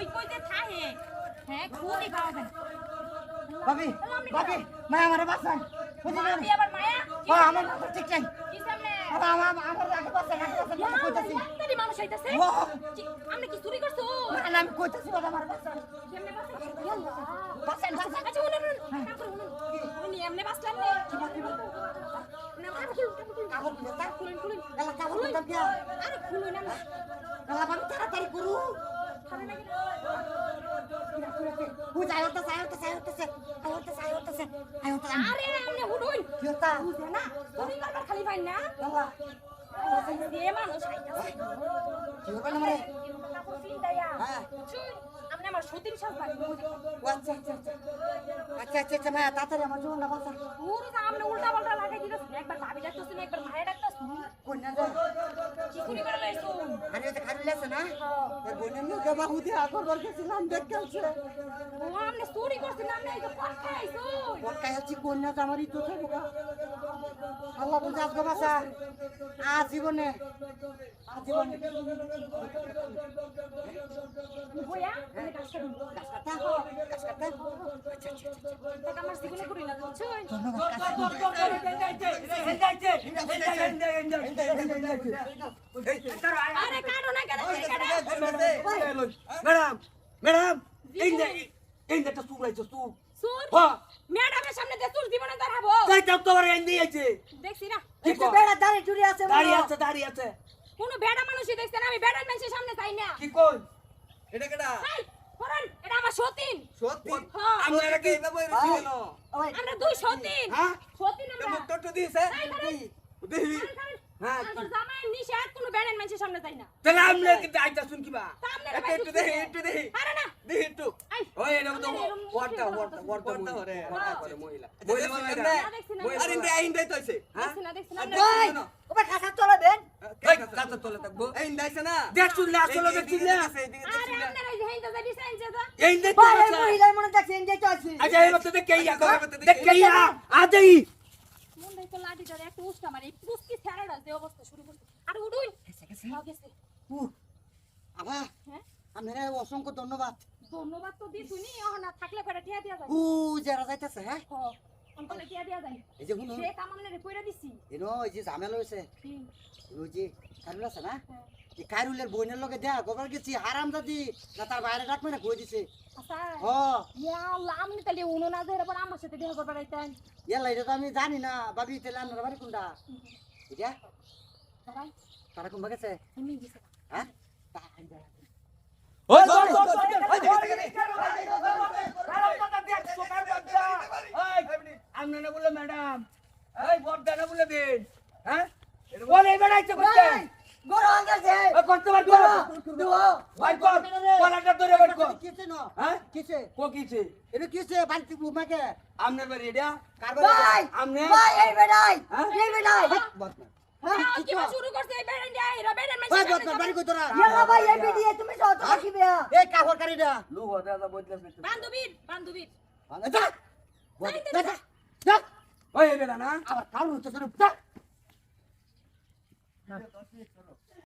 কই কই যে থাহে হ্যাঁ খুবই ভাবি ভাবি মায়া আমার বাসান বুঝলি না আবার মায়া ও আমার মাথা ঠিক চাই কি সামনে আমার আমার আমার আগে বাসান আগে বাসান কইতাছি মানুষ আইতাছে ও। আপনি কি চুরি করছ না না, আমি কইতাছি বাবা আমার বাসান কেমনে? ইয়াল্লা। বাসান বাসান আচ্ছা, শুনুন, শুনুন। তারপরে উনি এমনে বাঁচলেন নে? না, আরে খুলুন। কাপড় খুলুন। এলা কাপড় খুলুন। আরে খুলুন, না। এলা ভাবি তাড়াতাড়ি করু না? খালি পাইন না? মানুষ না মানে। হ্যাঁ। আমার সতীন বুঝে। ও আচ্ছা আচ্ছা আচ্ছা আচ্ছা আচ্ছা আচ্ছা মায়া তাড়াতাড়ি আমার জন্য বাসা পুরো তো উল্টা-পাল্টা লাগাই দিতেছেন। একবার ভাবি ডাকতেছেন, একবার মায়ে ডাকতেছেন। কন্যা আরে ওটা খালি লেছে না হ্যাঁ। বোনের লোকে বাহুদি আগর বার গেছিলাম দেখতে আছে ও, আপনি চুরি করছেন, আপনি এই যে পটকা আইছুন। পটকাই কন্যা আমারই তো থাকব আল্লাহ বলছে আজকে বাসা আজীবনে আজীবনে। ম্যাডাম ম্যাডাম এই যে এই যে একটা সুপ রাইছো সুপ সুর হ্যাঁ। ম্যাডামের সামনে দিয়ে চুল দিব না দাঁড়াবো। তাই তো আমার এন্ডি দিয়েছে দেখছি না। একটু বেড়া দাঁড়িয়ে চুরি আছে দাঁড়ি আছে দাঁড়ি আছে। কোন বেড়া মানুষই দেখছে না আমি বেড়ার মানুষের সামনে চাই না। কি কোন এটা কেডা? এই, করেন, এটা আমার সতীন। সতীন? হ্যাঁ আমরা কি? এইভাবে ছিল না আমরা দুই সতীন। হ্যাঁ? সতীন আমরা মুখ তো দিছে এই, হ্যাঁ, আমার জামাই নিষেধ কোনো বেড়ার মানুষের সামনে চাই না। তাহলে আমরা কি আইতা শুন কিবা? একটু ভাই একটু চুপ দেখি করে। একটু দেখি। আরে না। দেখি একটু। ওই এটা তো ওয়ার্তা ওয়ার্তা ওয়ার্তা ওয়ার্তা মহিলা। করে। করে মহিলা। মহিলা মহিলা না, না, মহিলা আর ইন্দে আইন দেই তইছে হ্যাঁ? দেখছি না, দেখছি না, আমরা- ওবে খাসা চলবেন এই কাটা তোলে থাকব। আইন দাইছে না? দেখ শুনলে আসলে দেখ শুনলে আরে আপনারা এই যে হেনটা যে এই দেখ ভাই এই মহিলার মনে দেখছি এনজয় চলছে আচ্ছা এই মত দেখ কেইয়া দেখ কেইয়া আজই মন দেখো লাঠি ধরে একটা উস্কা মারে এই ছাড়াটা যে অবস্থা শুরু করছে। আর উডুই হ্যাঁ, গেছে। আবা হ্যাঁ? আপনারা অসংখ্য ধন্যবাদ। ধন্যবাদ তো দি শুনি না থাকলে টিয়া দিয়া যায় ও যারা যাইতেছে হ্যাঁ? অন্তরে টিয়া দিয়া যায় এই যে শুনুন। সে কইরা দিছি। এনো এই যে ঝামেলা ওই যে কারুল আছে না? হ্যাঁ। এই কারুলের বোনের লগে দেয়া গোবর গেছি হারাম দাদি না তার বাইরে ডাকবে না কই দিছে আচ্ছা হ ইয়া আল্লাহ আপনি তাহলে উনো না ধরে পর আমার সাথে দেখা করবার আইতেন ইয়াল্লা এটা তো আমি জানি না ভাবি তাহলে আপনার বাড়ি কোনটা এটা তারা কোন গেছে হ্যাঁ আপনারা বলে ম্যাডাম এই বলে দিন হ্যাঁ বলে বেড়াইতে করতে বড় আঙ্গাছে ওই করতে পারব ভাই কর। কলাটা ধরে বের কর। কিছে ন? হ্যাঁ? কিছে কো কিছে এটা কিছে বাড়ি বুমাকে আপনার বাড়ি এটা? কার ভাই আমনে ভাই এই বেড়াই। হ্যাঁ? এই বেড়াই। হ্যাঁ? কি শুরু করছে এই বেড়ান দিয়া এই বেড়ান ভাই মাইছে বদমাস বাড়ি কই তোরা ইয়াল্লা ভাই এই ভিডিও তুমি যাও তো। রাখিবে এই কাহর কারিটা লোক হতে দাদা বদলাস বান্ধবীর 嗯